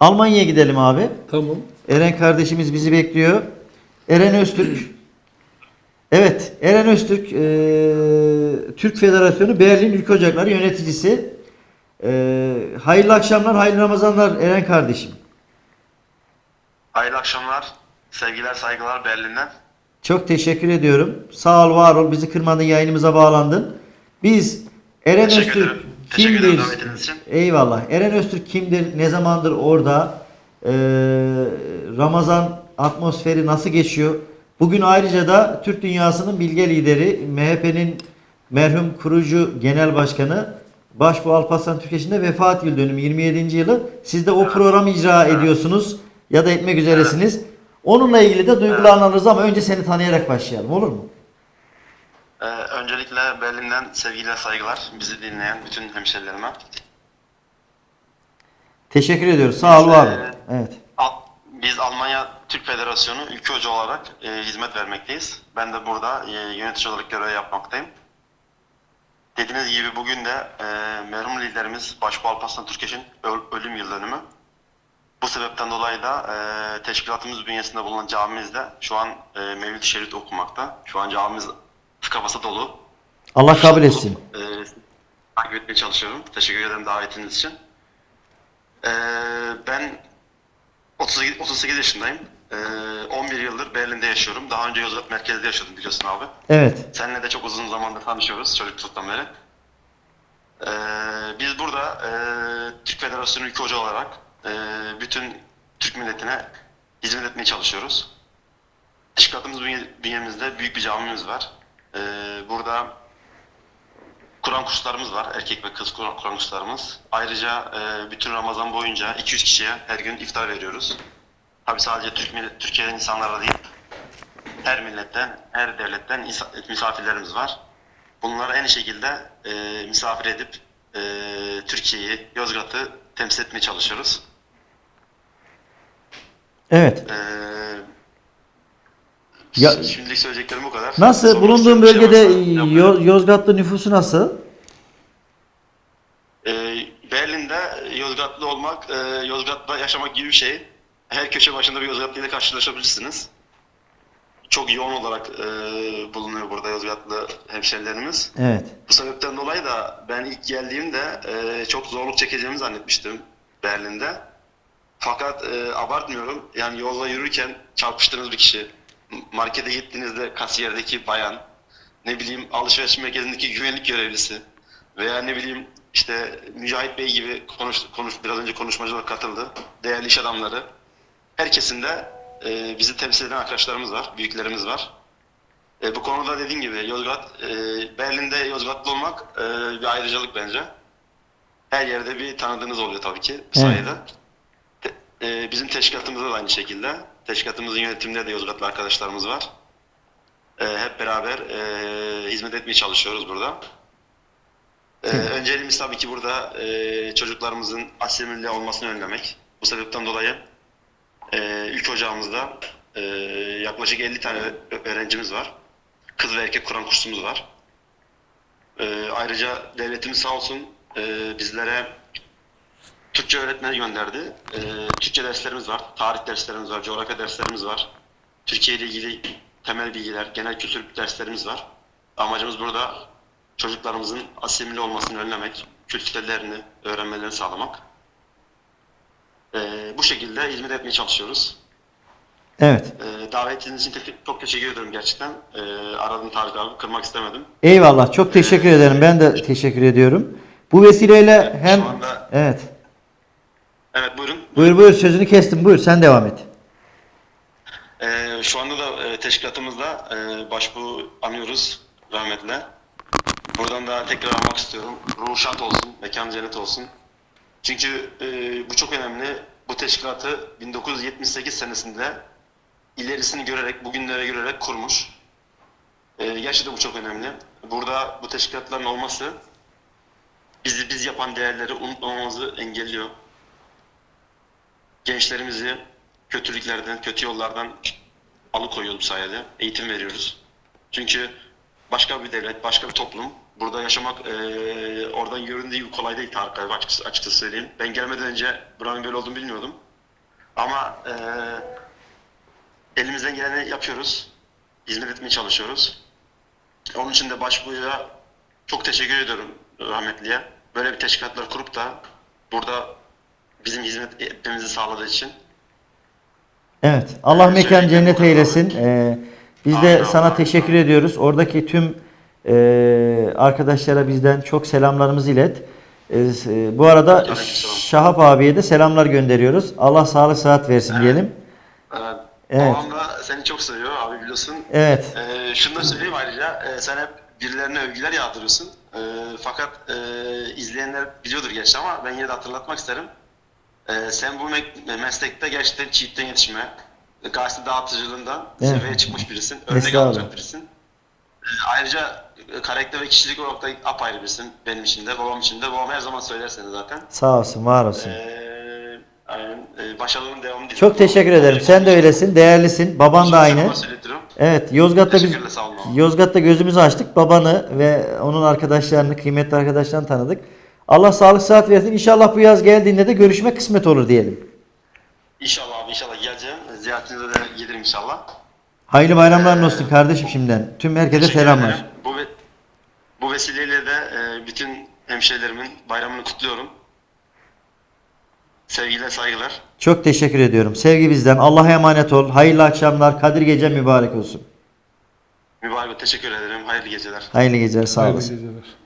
Almanya'ya gidelim abi. Tamam. Eren kardeşimiz bizi bekliyor. Eren Öztürk. Evet, Eren Öztürk eee, Türk Federasyonu Berlin Ülke Ocakları yöneticisi. Eee, hayırlı akşamlar, hayırlı Ramazanlar Eren kardeşim. Hayırlı akşamlar. Sevgiler, saygılar Berlin'den. Çok teşekkür ediyorum. Sağ ol, var ol. Bizi kırmadın, yayınımıza bağlandın. Biz Eren Teşekkür Öztürk ederim. Teşekkür ederim davetiniz için. Eyvallah. Eren Öztürk kimdir? Ne zamandır orada? Ee, Ramazan atmosferi nasıl geçiyor? Bugün ayrıca da Türk dünyasının bilge lideri, MHP'nin merhum kurucu genel başkanı Başbuğ Alparslan Türkeş'in vefat yıl dönümü 27. yılı. Siz de o programı icra ediyorsunuz ya da etmek üzeresiniz. Onunla ilgili de duygularını alırız ama önce seni tanıyarak başlayalım olur mu? Ee, öncelikle Berlin'den sevgiler, saygılar. Bizi dinleyen bütün hemşerilerime. Teşekkür ediyoruz. Sağ ol, ol. Ee, Evet. Al- Biz Almanya Türk Federasyonu ülke hoca olarak e, hizmet vermekteyiz. Ben de burada e, yönetici olarak görev yapmaktayım. Dediğiniz gibi bugün de e, merhum liderimiz Başbuğ Alparslan Türkeş'in öl- ölüm yıl dönümü. Bu sebepten dolayı da e, teşkilatımız bünyesinde bulunan camimizde şu an e, Mevlid-i Şerif okunmakta. Şu an camimiz tıka basa dolu. Allah kabul etsin. E, takip etmeye çalışıyorum. Teşekkür ederim davetiniz için. E, ben 38, 38 yaşındayım. E, 11 yıldır Berlin'de yaşıyorum. Daha önce Yozgat merkezde yaşıyordum biliyorsun abi. Evet. Seninle de çok uzun zamandır tanışıyoruz çocukluktan beri. Ee, biz burada e, Türk Federasyonu ülke hoca olarak e, bütün Türk milletine hizmet etmeye çalışıyoruz. Bünye- bünyemizde büyük bir camimiz var. Ee, burada Kur'an kurslarımız var. Erkek ve kız Kur'an Kur'an kurslarımız. Ayrıca e, bütün Ramazan boyunca 200 kişiye her gün iftar veriyoruz. Tabi sadece Türk millet, Türkiye'den insanlara değil, her milletten, her devletten is- misafirlerimiz var. Bunları en şekilde e, misafir edip e, Türkiye'yi, Yozgat'ı temsil etmeye çalışıyoruz. Evet. E, Ya- şimdilik söyleyeceklerim bu kadar. Nasıl? Sormak Bulunduğun bir şey bölgede varsa Yozgatlı nüfusu nasıl? E, Berlin'de Yozgatlı olmak, e, Yozgat'ta yaşamak gibi bir şey. Her köşe başında bir Yozgatlı ile karşılaşabilirsiniz. Çok yoğun olarak e, bulunuyor burada Yozgatlı hemşerilerimiz. Evet. Bu sebepten dolayı da ben ilk geldiğimde e, çok zorluk çekeceğimi zannetmiştim Berlin'de. Fakat e, abartmıyorum. Yani yolda yürürken çarpıştığınız bir kişi, markete gittiğinizde kasiyerdeki bayan, ne bileyim alışveriş merkezindeki güvenlik görevlisi veya ne bileyim işte Mücahit Bey gibi konuş, konuş biraz önce konuşmacılar katıldı. Değerli iş adamları. Herkesin de e, bizi temsil eden arkadaşlarımız var, büyüklerimiz var. E, bu konuda dediğim gibi Yozgat, e, Berlin'de Yozgatlı olmak e, bir ayrıcalık bence. Her yerde bir tanıdığınız oluyor tabii ki bu Evet. sayede. Te- e, bizim teşkilatımızda da aynı şekilde. Teşkilatımızın yönetiminde de Yozgatlı arkadaşlarımız var. E, hep beraber e, hizmet etmeye çalışıyoruz burada. E, önceliğimiz tabii ki burada e, çocuklarımızın asimile olmasını önlemek. Bu sebepten dolayı e, ülke ocağımızda e, yaklaşık 50 tane öğrencimiz var. Kız ve erkek Kur'an kursumuz var. E, ayrıca devletimiz sağ olsun e, bizlere Türkçe öğretmeni gönderdi. E, Türkçe derslerimiz var, tarih derslerimiz var, coğrafya derslerimiz var. Türkiye ile ilgili temel bilgiler, genel kültür derslerimiz var. Amacımız burada çocuklarımızın asimile olmasını önlemek, kültürlerini öğrenmelerini sağlamak. E, bu şekilde hizmet etmeye çalışıyoruz. Evet. E, davetiniz için te- çok teşekkür ederim gerçekten. E, aradım Tarık abi, kırmak istemedim. Eyvallah. Çok teşekkür ederim. Ben de teşekkür ediyorum. Bu vesileyle hem Şu anda- Evet. Evet buyurun. Buyur buyur sözünü kestim. Buyur sen devam et. Ee, şu anda da e, teşkilatımızda e, başbuğ anıyoruz rahmetle. Buradan da tekrar almak istiyorum. Ruhu şad olsun, mekan cennet olsun. Çünkü e, bu çok önemli. Bu teşkilatı 1978 senesinde ilerisini görerek, bugünlere görerek kurmuş. E, gerçekten bu çok önemli. Burada bu teşkilatların olması bizi biz yapan değerleri unutmamamızı engelliyor gençlerimizi kötülüklerden, kötü yollardan alıkoyuyoruz bu sayede. Eğitim veriyoruz. Çünkü başka bir devlet, başka bir toplum. Burada yaşamak eee, oradan göründüğü gibi kolay değil Tarık abi açıkçası, açıkçası söyleyeyim. Ben gelmeden önce buranın böyle olduğunu bilmiyordum. Ama e, elimizden geleni yapıyoruz. Hizmet etmeye çalışıyoruz. Onun için de başbuğya çok teşekkür ediyorum rahmetliye. Böyle bir teşkilatlar kurup da burada bizim hizmet etmemizi sağladığı için. Evet. Allah Evet, mekan cennet eylesin. Ee, biz de Amin, sana amin. teşekkür ediyoruz. Oradaki tüm e, arkadaşlara bizden çok selamlarımızı ilet. Ee, s- bu arada. Şahap abiye de selamlar gönderiyoruz. Allah sağlık sıhhat versin diyelim. Evet. Evet. Babam da seni çok seviyor abi biliyorsun. Evet. Ee, şunu da söyleyeyim ayrıca e, sen hep birilerine övgüler yağdırıyorsun. E, fakat e, izleyenler biliyordur gerçi ama ben yine de hatırlatmak isterim. E, sen bu me- meslekte gerçekten çiğitten yetişme, gazete dağıtıcılığından Evet. seviyeye çıkmış birisin. Örnek alacak birisin. E, ayrıca e, karakter ve kişilik olarak da apayrı birisin benim için de, babam için de. Babam her zaman söyler seni zaten. Sağ olsun, var olsun. E, aynen. E, başarıların devamı dilerim. Çok teşekkür ederim. Sen de öylesin. Değerlisin. Baban da aynı. Evet, Yozgat'ta biz. Yozgat'ta gözümüzü açtık. Babanı ve onun arkadaşlarını, kıymetli arkadaşlarını tanıdık. Allah sağlık sıhhat versin. İnşallah bu yaz geldiğinde de görüşmek kısmet olur diyelim. İnşallah abi inşallah geleceğim. Ziyaretinize de gelirim inşallah. Hayırlı bayramlar olsun kardeşim şimdiden. Tüm herkese selamlar. ederim. Bu, ve- bu vesileyle de e, bütün hemşehrilerimin bayramını kutluyorum. Sevgiler, saygılar. Çok teşekkür ediyorum. Sevgi bizden. Allah'a emanet ol. Hayırlı akşamlar. Kadir gece mübarek olsun. Mübarek teşekkür ederim. Hayırlı geceler. Hayırlı geceler. Sağ Hayırlı olasın. geceler.